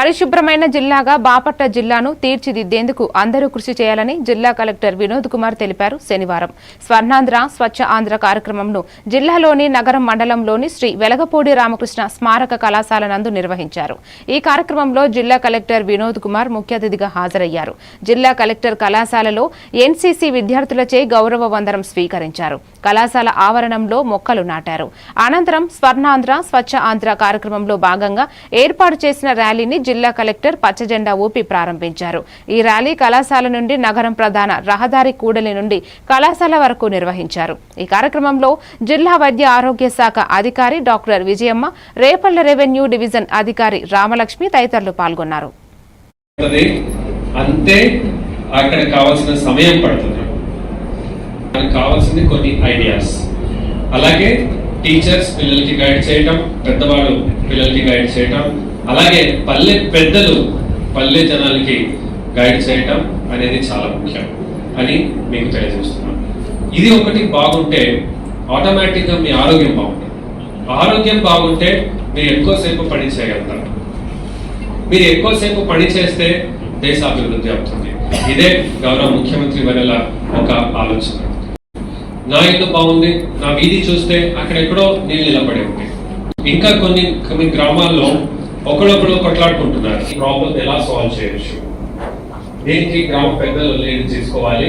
పరిశుభ్రమైన జిల్లాగా బాపట్ల జిల్లాను తీర్చిదిద్దేందుకు అందరూ కృషి చేయాలని జిల్లా కలెక్టర్ వినోద్ కుమార్ తెలిపారు. శనివారం స్వర్ణాంధ్ర స్వచ్ఛ ఆంధ్ర కార్యక్రమంను జిల్లాలోని నగరం మండలంలోని శ్రీ వెలగపూడి రామకృష్ణ స్మారక కళాశాల నందు నిర్వహించారు. ఈ కార్యక్రమంలో జిల్లా కలెక్టర్ వినోద్ కుమార్ ముఖ్య అతిథిగా హాజరయ్యారు. జిల్లా కలెక్టర్ కళాశాలలో ఎన్సీసీ విద్యార్థులచే గౌరవ వందనం స్వీకరించారు. కళాశాల ఆవరణంలో మొక్కలు నాటారు. అనంతరం స్వర్ణాంధ్ర స్వచ్ఛ ఆంధ్ర కార్యక్రమంలో భాగంగా ఏర్పాటు చేసిన ర్యాలీని జిల్లా కలెక్టర్ పచ్చజెండా ఊపి ప్రారంభించారు. ఈ ర్యాలీ కళాశాల నుండి నగరం ప్రధాన రహదారి కూడలి నుండి కళాశాల వరకు నిర్వహించారు. ఈ కార్యక్రమంలో జిల్లా వైద్య ఆరోగ్య శాఖ అధికారి doctor Vijayamma Repalle revenue division అధికారి రామలక్ష్మి తదితరులు పాల్గొన్నారు. అంతే అక్కడ కావాల్సిన సమయం పడుతుంది. మనకు కావాల్సింది కొన్ని ఐడియాస్. అలాగే టీచర్స్ పిల్లలకి గైడ్ చేయటం పెద్దవాళ్ళు పిల్లలకి గైడ్ చేయటం. అలాగే పల్లె పెద్దలు పల్లె జనాలకి గైడ్ చేయటం అనేది చాలా ముఖ్యం అని మీకు తెలియజేస్తున్నాను. ఇది ఒకటి బాగుంటే ఆటోమేటిక్గా మీ ఆరోగ్యం బాగుంటుంది. ఆరోగ్యం బాగుంటే మీరు ఎక్కువసేపు పని చేయగలుగుతారు. మీరు ఎక్కువసేపు పని చేస్తే దేశ అభివృద్ధి అవుతుంది. ఇదే గౌరవ ముఖ్యమంత్రి వరల ఒక ఆలోచన. నా ఇల్లు బాగుంది నా వీధి చూస్తే అక్కడెక్కడో నీళ్ళు నిలబడి ఉంటాయి. ఇంకా కొన్ని కొన్ని గ్రామాల్లో ఒకడొకడు కొట్లాడుకుంటున్నారు. ఈ ప్రాబ్లం ఎలా సాల్వ్ చేయొచ్చు? దీనికి గ్రామ పెద్దలు లీడ్ తీసుకోవాలి.